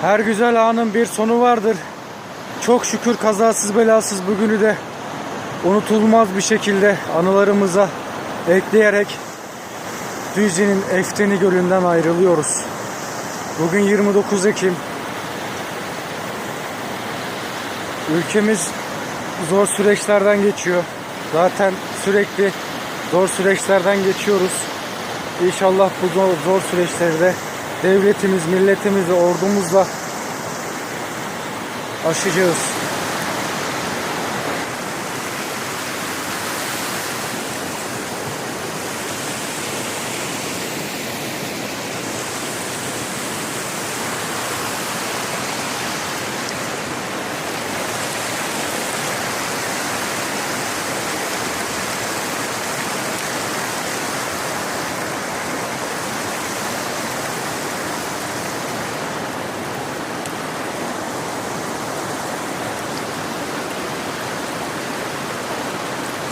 Her güzel anın bir sonu vardır. Çok şükür kazasız belasız bugünü de unutulmaz bir şekilde anılarımıza ekleyerek Düzce'nin Efteni Gölü'nden ayrılıyoruz. Bugün 29 Ekim. Ülkemiz zor süreçlerden geçiyor. Zaten sürekli zor süreçlerden geçiyoruz. İnşallah bu zor, zor süreçleri de devletimiz, milletimiz ve ordumuzla aşacağız.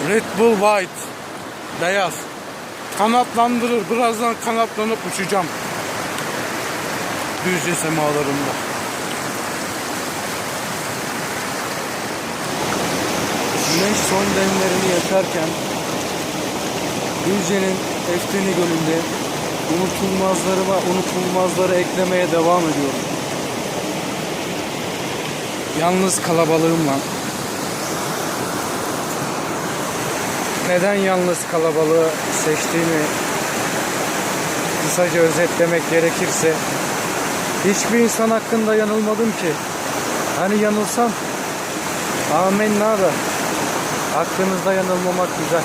Red Bull White. Beyaz. Kanatlandırır. Birazdan kanatlanıp uçacağım. Düzce semalarında. Güneş son demlerini yaşarken Düzce'nin Efteni Gölü'nde unutulmazlarıma unutulmazları eklemeye devam ediyorum. Yalnız kalabalığımla. Neden yalnız kalabalığı seçtiğimi kısaca özetlemek gerekirse hiçbir insan hakkında yanılmadım ki. Hani yanılsam amenna da aklınızda yanılmamak güzel.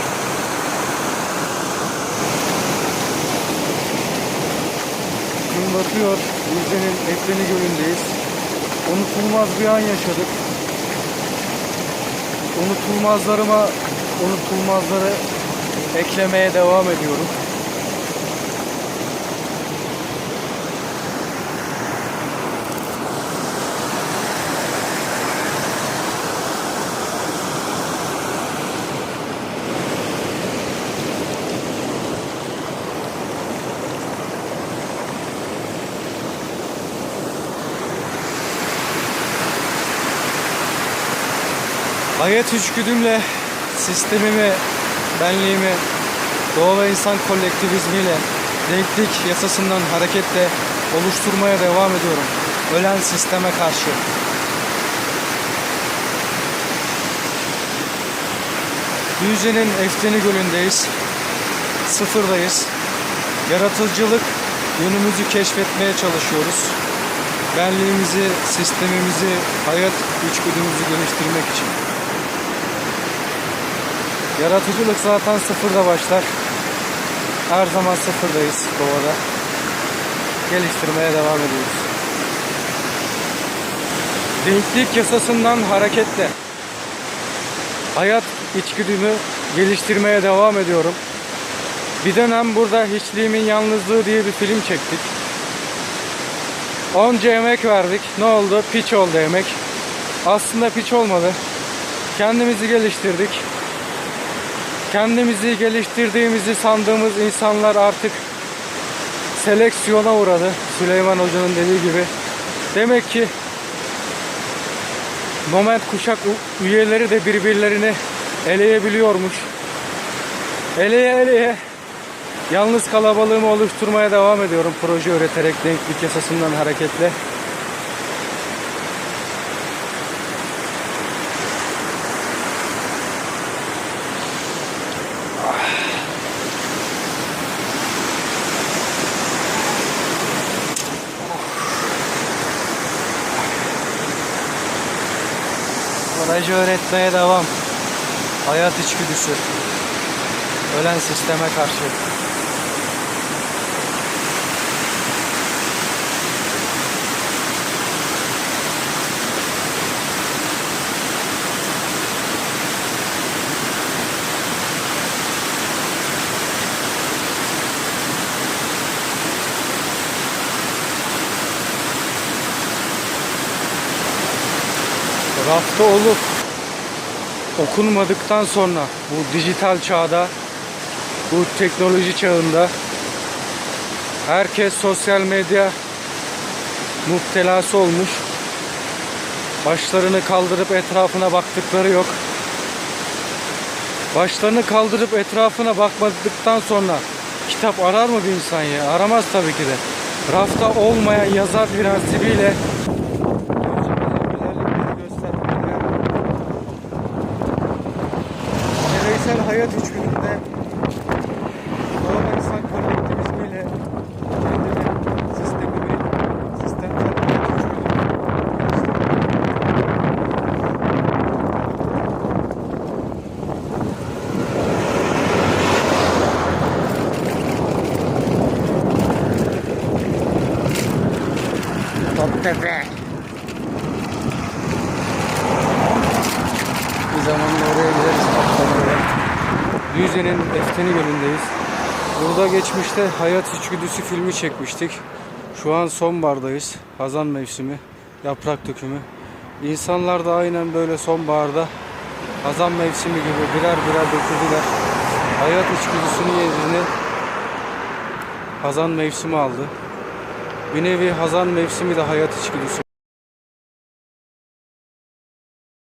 Gün batıyor. Düzce'nin Ekleni Gölü'ndeyiz. Unutulmaz bir an yaşadık. Unutulmazlarıma unutulmazları eklemeye devam ediyorum. Hayat içgüdümle sistemimi, benliğimi doğa ve insan kolektivizmiyle denklik yasasından hareketle oluşturmaya devam ediyorum. Ölen sisteme karşı. Düzce'nin Efteni Gölü'ndeyiz. Sıfırdayız. Yaratıcılık yönümüzü keşfetmeye çalışıyoruz. Benliğimizi, sistemimizi, hayat içgüdümüzü geliştirmek için. Yaratıcılık zaten sıfırda başlar. Her zaman sıfırdayız doğada. Geliştirmeye devam ediyoruz. Denklik yasasından hareketle hayat içgüdümü geliştirmeye devam ediyorum. Bir dönem burada Hiçliğimin Yalnızlığı diye bir film çektik. Onca emek verdik. Ne oldu? Piç oldu emek. Aslında piç olmadı. Kendimizi geliştirdik kendimizi geliştirdiğimizi sandığımız insanlar artık seleksiyona uğradı. Süleyman Hoca'nın dediği gibi. Demek ki Moment kuşak üyeleri de birbirlerini eleyebiliyormuş. Eleye eleye yalnız kalabalığımı oluşturmaya devam ediyorum proje üreterek denklik yasasından hareketle. Proje öğretmeye devam. Hayat içgüdüsü. Ölen sisteme karşı. Rafta olup okunmadıktan sonra bu dijital çağda bu teknoloji çağında herkes sosyal medya muhtelası olmuş. Başlarını kaldırıp etrafına baktıkları yok. Başlarını kaldırıp etrafına bakmadıktan sonra kitap arar mı bir insan ya? Aramaz tabii ki de. Rafta olmayan yazar prensibiyle özellikleri göstermekle Bireysel hayat içgüdümde Doğal insan kolektivizmiyle kendimi sistemimi sistemsel hayat içgüdümü Toptepe. Bir zamanla oraya gideriz Kaptanır'a. Düzce'nin Efteni Gölü'ndeyiz. Burada geçmişte Hayat İçgüdüsü filmi çekmiştik. Şu an sonbahardayız. Hazan mevsimi, yaprak dökümü. İnsanlar da aynen böyle sonbaharda Hazan mevsimi gibi birer birer döküldüler. Hayat içgüdüsünün yerini Hazan mevsimi aldı. Bir nevi Hazan mevsimi de hayat içgüdüsü.